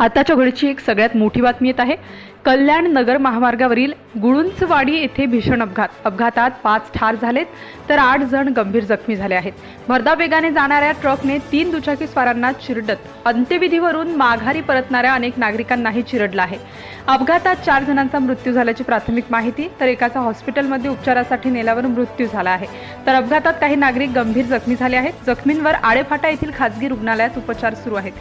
आताच्या घडीची एक सगळ्यात मोठी बातमी येत आहे. कल्याण नगर महामार्गावरील गुळुंचवाडी येथे भीषण अपघात. अपघातात पाच ठार झालेत तर आठ जण गंभीर जखमी झाले आहेत. भरधाव वेगाने जाणाऱ्या ट्रकने तीन दुचाकी स्वारांना चिरडत अंत्यविधीवरून माघारी परतणाऱ्या अनेक नागरिकांनाही चिरडलं आहे. अपघातात चार जणांचा मृत्यू झाल्याची प्राथमिक माहिती तर एकाचा हॉस्पिटलमध्ये उपचारासाठी नेल्यावर मृत्यू झाला आहे. तर अपघातात काही नागरिक गंभीर जखमी झाले आहेत. जखमींवर आळेफाटा येथील खासगी रुग्णालयात उपचार सुरू आहेत.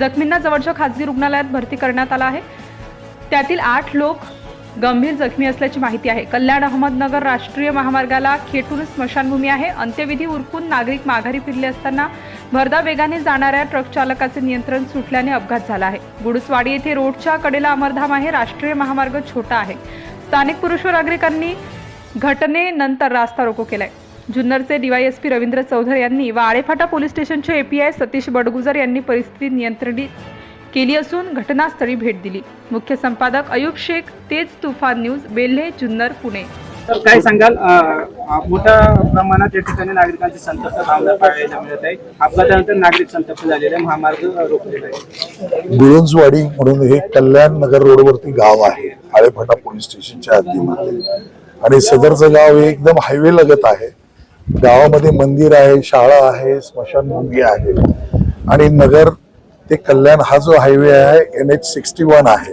जखमींना जवळच्या खासगी रुग्णालयात भरती करण्यात आला आहे. त्यातील आठ लोक गंभीर जखमी असल्याची माहिती आहे. कल्याण अहमदनगर राष्ट्रीय महामार्गाला खेटून स्मशानभूमी आहे. अंत्यविधी उरकून नागरिक माघारी फिरले असताना भरदा वेगाने जाणाऱ्या ट्रक चालकाचे नियंत्रण सुटल्याने अपघात झाला आहे. गुडुसवाडी येथे रोडच्या कडेला अमरधाम आहे. राष्ट्रीय महामार्ग छोटा आहे. स्थानिक पुरुष व नागरिकांनी घटनेनंतर रास्ता रोको केलाय. जुन्नरचे डीवायएसपी रवींद्र चौधर यांनी व Alephata police station API Satish Badgujar यांनी परिस्थिती नियंत्रणी केली असून घटनास्थळी भेट दिली. मुख्य संपादक अयुब शेख तेज तुफान न्यूज बेल्हे जुन्नर पुणे. तर काय सांगाल? मोठ्या प्रमाणात या ठिकाणी नागरिकांची संतप्त भावना पाहायला मिळत आहे. अपघातानंतर नागरिक संतप्त झालेले आहे, महामार्ग रोखलेला आहे गुळुंजवाडी म्हणून हे कल्याण नगर रोडवरती गाव आहे. आळेफाटा पोलीस स्टेशनच्या हद्दीमध्ये. आणि सदरचं गाव हे एकदम हायवे लगत आहे. गावामध्ये मंदिर आहे शाळा आहे स्मशानभूमी आहे. आणि नगर ते कल्याण हा जो हायवे आहे एन एच सिक्स्टी वन आहे.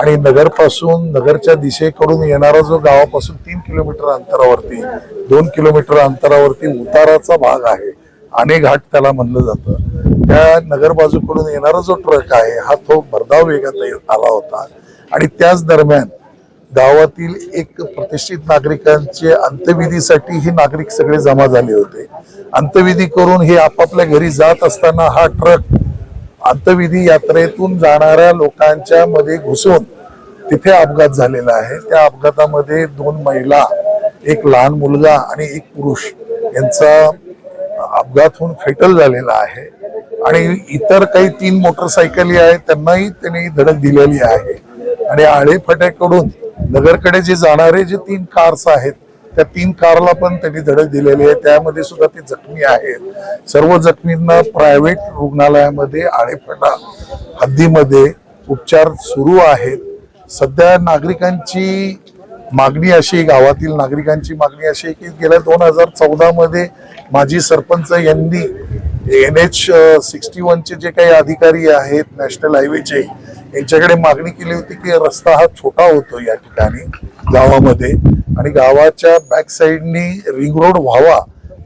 आणि नगरपासून नगरच्या दिशेकडून येणारा जो गावापासून तीन किलोमीटर अंतरावरती दोन किलोमीटर अंतरावरती उताराचा भाग आहे. आणि घाट त्याला म्हणलं जातं. त्या नगर बाजूकडून येणारा जो ट्रक आहे हा तो भरधाव वेगात आला होता. आणि त्याच दरम्यान गावातील एक प्रतिष्ठित नागरिकांचे अंत्यविधीसाठी हे नागरिक सगळे जमा झाले होते. अंत्यविधी करून हे आपापल्या घरी जात असताना हा ट्रक अंत्यविधी यात्रेतून जाणाऱ्या लोकांच्या मध्ये घुसून तिथे अपघात झालेला आहे. त्या अपघातामध्ये दोन महिला एक लहान मुलगा आणि एक पुरुष यांचा अपघात होऊन फेटल झालेला आहे. आणि इतर काही तीन मोटरसायकली आहेत त्यांनाही त्यांनी धडक दिलेली आहे. आणि आळेफाट्याकडून नगरकडे जे जाणारे जे तीन कार्स आहेत त्या तीन कारला पण त्यांनी धडक दिलेली आहे. त्यामध्ये सुद्धा ते जखमी आहेत. सर्व जखमींना प्रायव्हेट रुग्णालयामध्ये आळेफाटा हद्दीमध्ये उपचार सुरू आहेत. सध्या नागरिकांची मागणी अशी गावातील नागरिकांची मागणी अशी आहे की गेल्या दोन हजार चौदामध्ये माजी सरपंच यांनी एन एच सिक्स्टी वनचे जे काही अधिकारी आहेत नॅशनल हायवेचे यांच्याकडे मागणी केली होती की रस्ता हा छोटा होतो या ठिकाणी गावामध्ये. आणि गावाच्या बॅक साईडनी रिंग रोड व्हावा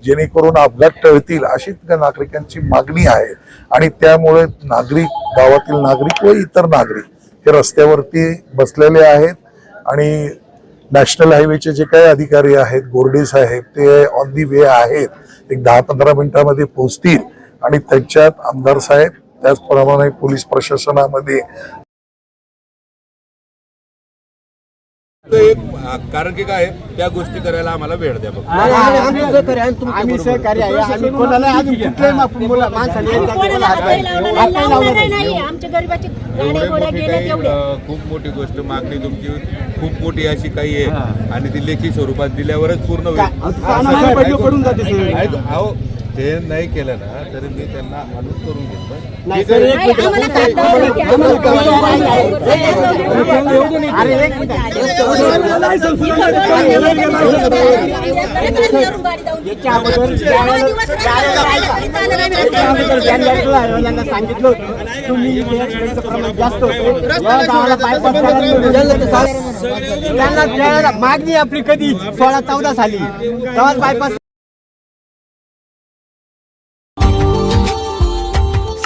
जेणेकरून अपघात टळतील अशी त्या नागरिकांची मागणी आहे. आणि त्यामुळे नागरिक गावातील नागरिक व इतर नागरिक हे रस्त्यावरती बसलेले आहेत. आणि नॅशनल हायवेचे जे काही अधिकारी आहेत गोरडे साहेब ते ऑन दी वे आहेत. एक दहा पंधरा मिनिटांमध्ये पोहोचतील. आणि त्यांच्यात आमदार साहेब त्याचप्रमाणे पोलीस प्रशासनामध्ये एक कारण की काय आहे, त्या गोष्टी करायला आम्हाला वेळ द्या बघ आम्ही सहकारी आहे आम्ही कोणाला अजून कुठल्याही मा- मुला- माणसाने एकदा कोणाला हात नाही- हात नाही लावला नाही. आमच्या गरीबाची गाड्या एवढे घोड्या मोठी गेल्या काही तेवढ्या अं, खूप मोठी गोष्ट मागणी तुमची खूप मोठी अशी काही आहे. आणि ती लेखी स्वरूपात दिल्यावरच पूर्ण होईल. का- असं कानाला आहे. पडलं पडून जाते सगळं. ऐक- अहो, ते नाही केलं ना तरी मी त्यांना अनुरोध करून घेतो नाही ठीक सर, आहे? एक मिनिट. आम्हाला कागदावर आम्हाला- घ्या. आम्हाला कागदावर आम्हाला घ्या. कागदावर अरे एक मिनिट. याच्या अगोदर ज्यावेळेला यांना सांगितलं तुम्ही जास्त त्यांना मागणी आपली कधी सोळा चौदा साली तेव्हाच bypass